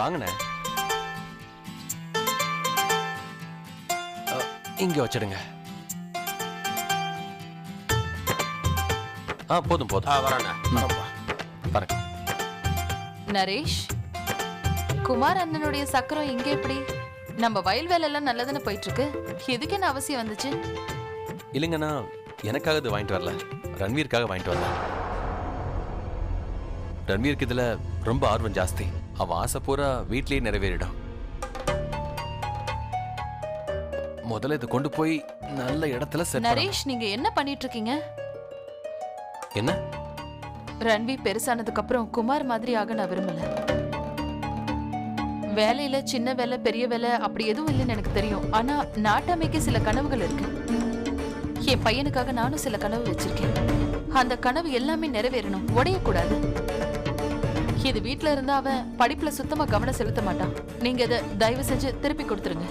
வாங்கண்ணே இங்க வச்சிடுங்க. ஆ போதும் போதும். பாருங்க நரேஷ் குமார் அண்ணனுடைய சக்கரம் இங்க எப்படி? நம்ம வயல் வேலை எல்லாம் நல்லதானே போயிட்டு இருக்கு எதுக்கு என்ன அவசியம் வந்துச்சு? இல்லைங்கண்ணா எனக்காக இது வாங்கிட்டு வரல. ரன்வீருக்காக வாங்கிட்டு வரல. ரன்வீருக்கு இதுல ரொம்ப ஆர்வம் ஜாஸ்தி. அவன் ஆசை பூரா வீட்லயே நிறைவேறிடும். முதல்ல இதை கொண்டு போய் நல்ல இடத்துல செட் நரேஷ் நீங்க என்ன பண்ணிட்டு இருக்கீங்க என்ன? ரன்வி பெருசானதுக்கு அப்புறம் குமார் மாதிரி ஆக நான் விரும்பல. வேலையில சின்ன வேலை பெரிய வேலை அப்படி எதுவும் இல்லைன்னு எனக்கு தெரியும். ஆனா நாட்டாமைக்கு சில கனவுகள் இருக்கு. என் பையனுக்காக நானும் சில கனவு வச்சிருக்கேன். அந்த கனவு எல்லாமே நிறைவேறணும். உடையக்கூடாது. இது வீட்ல இருந்தா அவன் படிப்புல சுத்தமா கவனம் செலுத்த மாட்டான். நீங்க இதை தயவு செஞ்சு திருப்பி கொடுத்துருங்க.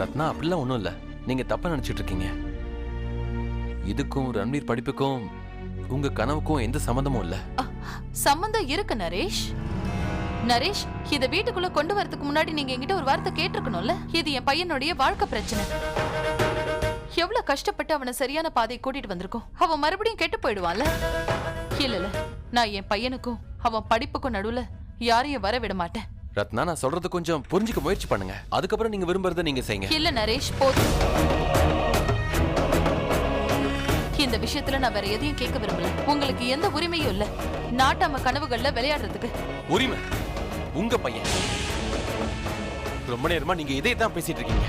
ரத்னா அப்படிலாம் ஒன்றும் இல்லை. நீங்க தப்பா நினைச்சிட்டு இருக்கீங்க. இதுக்கும் ரன்வீர் படிப்புக்கும் உங்க கனவுக்கும் எந்த சம்மந்தமும் இல்லை. சம்மந்தம் இருக்கு நரேஷ். நரேஷ் இத வீட்டுக்குள்ள கொண்டு வரதுக்கு முன்னாடி நீங்க என்கிட்ட ஒரு வார்த்தை கேட்டிருக்கணும்ல? இது என் பையனுடைய வாழ்க்கை பிரச்சனை. எவ்வளவு கஷ்டப்பட்டு அவனை சரியான பாதையை கூட்டிட்டு வந்திருக்கோம். அவன் மறுபடியும் கெட்டு போயிடுவான்ல? இல்ல இல்ல. நான் என் பையனுக்கும் அவன் படிப்புக்கும் நடுவுல யாரையும் வர விட மாட்டேன். ரத்னா நான் சொல்றது கொஞ்சம் புரிஞ்சுக்க முயற்சி பண்ணுங்க. அதுக்கப்புறம் நீங்க விரும்புறதை நீங்க செய்யுங்க. இல்ல நரேஷ் போதும். இந்த விஷயத்துல நான் வேற எதையும் கேட்க விரும்பல. உங்களுக்கு எந்த உரிமையும் இல்ல. நாட்டாம கனவுகள்ல விளையாடுறதுக்கு. உரிமை? உங்க பையன். ரொம்ப நேரமா நீங்க இதே தான் பேசிட்டு இருக்கீங்க.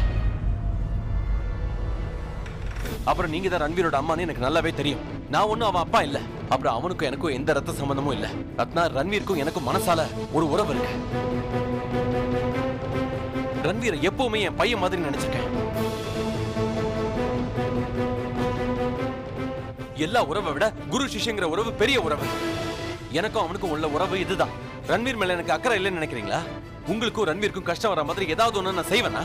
அப்புறம் நீங்க தான் ரன்வீரோட அம்மான்னு எனக்கு நல்லாவே தெரியும். நான் ஒண்ணும் அவன் அப்பா இல்ல. அப்புறம் அவனுக்கும் எனக்கும் எந்த ரத்த சம்பந்தமும் இல்ல. ரத்னா ரன்வீருக்கும் எனக்கும் மனசால ஒரு உறவு இருக்கு. ரன்வீரை எப்பவுமே என் பையன் மாதிரி நினைச்சிருக்கேன். எல்லா உறவை விட குரு சிஷ்யங்கிற உறவு பெரிய உறவு. எனக்கும் அவனுக்கும் உள்ள உறவு இதுதான். ரன்வீர் மேல எனக்கு அக்கறை இல்லைன்னு நினைக்கிறீங்களா? உங்களுக்கும் ரன்வீருக்கும் கஷ்டம் வர மாதிரி ஏதாவது ஒண்ணு நான் செய்வேனா?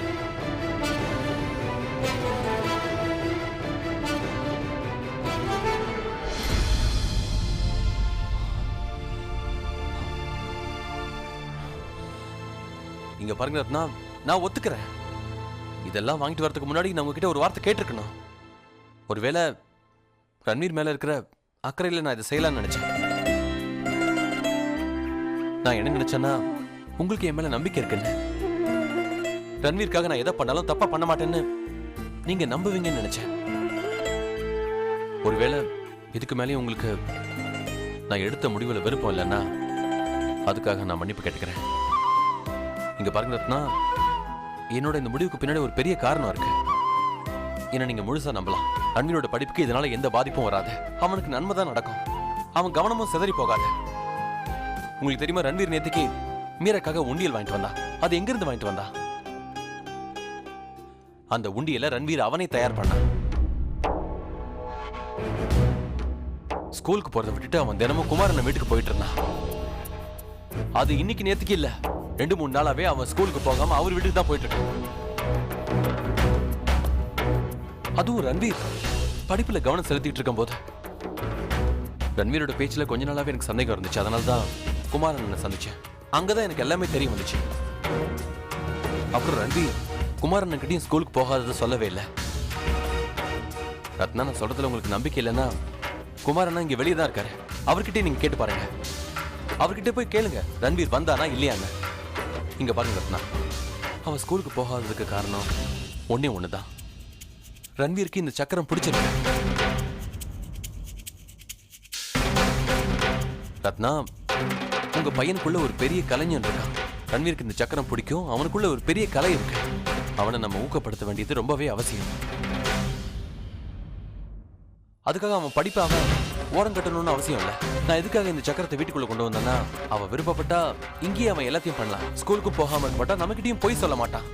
இங்க பாருங்க ரத்னா நான் ஒத்துக்கிறேன். இதெல்லாம் வாங்கிட்டு வரதுக்கு முன்னாடி நான் உங்ககிட்ட ஒரு வார்த்தை கேட்டிருக்கணும். ஒருவேளை ரன்வீர் மேல இருக்கிற அக்கறையில் நான் இதை செய்யலாம்னு நினைச்சேன். நான் என்ன நினைச்சேன்னா உங்களுக்கு என் மேல நம்பிக்கை இருக்குன்னு. ரன்வீருக்காக நான் எதை பண்ணாலும் தப்பா பண்ண மாட்டேன்னு நீங்க நம்புவீங்கன்னு நினைச்சேன். ஒருவேளை இதுக்கு மேலேயும் உங்களுக்கு நான் எடுத்த முடிவுல விருப்பம் இல்லைன்னா அதுக்காக நான் மன்னிப்பு கேட்டுக்கிறேன். இங்க பாருங்க ரத்னா என்னோட இந்த முடிவுக்கு பின்னாடி ஒரு பெரிய காரணம் இருக்கு. என்ன நீங்க முழுசா நம்பலாம். ரன்வீரோட படிப்புக்கு இதனால எந்த பாதிப்பும் வராது. அவனுக்கு நன்மை தான் நடக்கும். அவன் கவனமும் சிதறி போகாது. உங்களுக்கு தெரியுமா ரன்வீர் நேத்திக்கு மீரக்காக உண்டியல் வாங்கிட்டு வந்தா. அது எங்கிருந்து வாங்கிட்டு வந்தா? அந்த உண்டியல ரன்வீர் அவனே தயார் பண்ணான் ஸ்கூலுக்கு போறதை விட்டுட்டு அவன் தினமும் குமாரனை வீட்டுக்கு போயிட்டு இருந்தான். அது இன்னைக்கு நேத்துக்கு இல்ல. ரெண்டு மூணு நாளாவே அவன் ஸ்கூலுக்கு போகாம அவர் வீட்டுக்கு தான் போயிட்டு இருக்கான். அதுவும் ரன்வீர் படிப்புல கவனம் செலுத்திட்டு இருக்கும் போது ரன்வீரோட பேச்சுல கொஞ்ச நாளாவே எனக்கு சந்தேகம் இருந்துச்சு. அதனால தான் குமாரன் சந்திச்சேன். அங்கதான் எனக்கு எல்லாமே தெரிய வந்துச்சு. அப்புறம் ரன்வீர் குமாரன் கிட்டயும் ஸ்கூலுக்கு போகாததை சொல்லவே இல்லை. ரத்னா நான் சொல்றதுல உங்களுக்கு நம்பிக்கை இல்லைன்னா குமாரண்ணா இங்க வெளியே தான் இருக்காரு. அவர்கிட்டயே நீங்க கேட்டு பாருங்க. அவர்கிட்ட போய் கேளுங்க. ரன்வீர் வந்தானா இல்லையான்னு. இங்க பாருங்க ரத்னா. அவன் ஸ்கூலுக்கு போகாததுக்கு காரணம் ஒன்னே ஒண்ணுதான். ரன்வீருக்கு இந்த சக்கரம் பிடிச்சிருக்கு. ரத்னா உங்க பையனுக்குள்ள ஒரு பெரிய கலைஞன் இருக்கான். ரன்வீருக்கு இந்த சக்கரம் பிடிக்கும் அவனுக்குள்ள ஒரு பெரிய கலை இருக்கு. அவனை நம்ம ஊக்கப்படுத்த வேண்டியது ரொம்பவே அவசியம். அதுக்காக அவன் படிப்பாக அவன் ஓரம் கட்டணும்னு அவசியம் இல்லை. நான் எதுக்காக இந்த சக்கரத்தை வீட்டுக்குள்ள கொண்டு வந்தேன்னா அவன் விருப்பப்பட்டா இங்கேயே அவன் எல்லாத்தையும் பண்ணலாம். ஸ்கூலுக்கு போகாம இருக்க மாட்டான் நம்மகிட்டயும் போய் சொல்ல மாட்டான்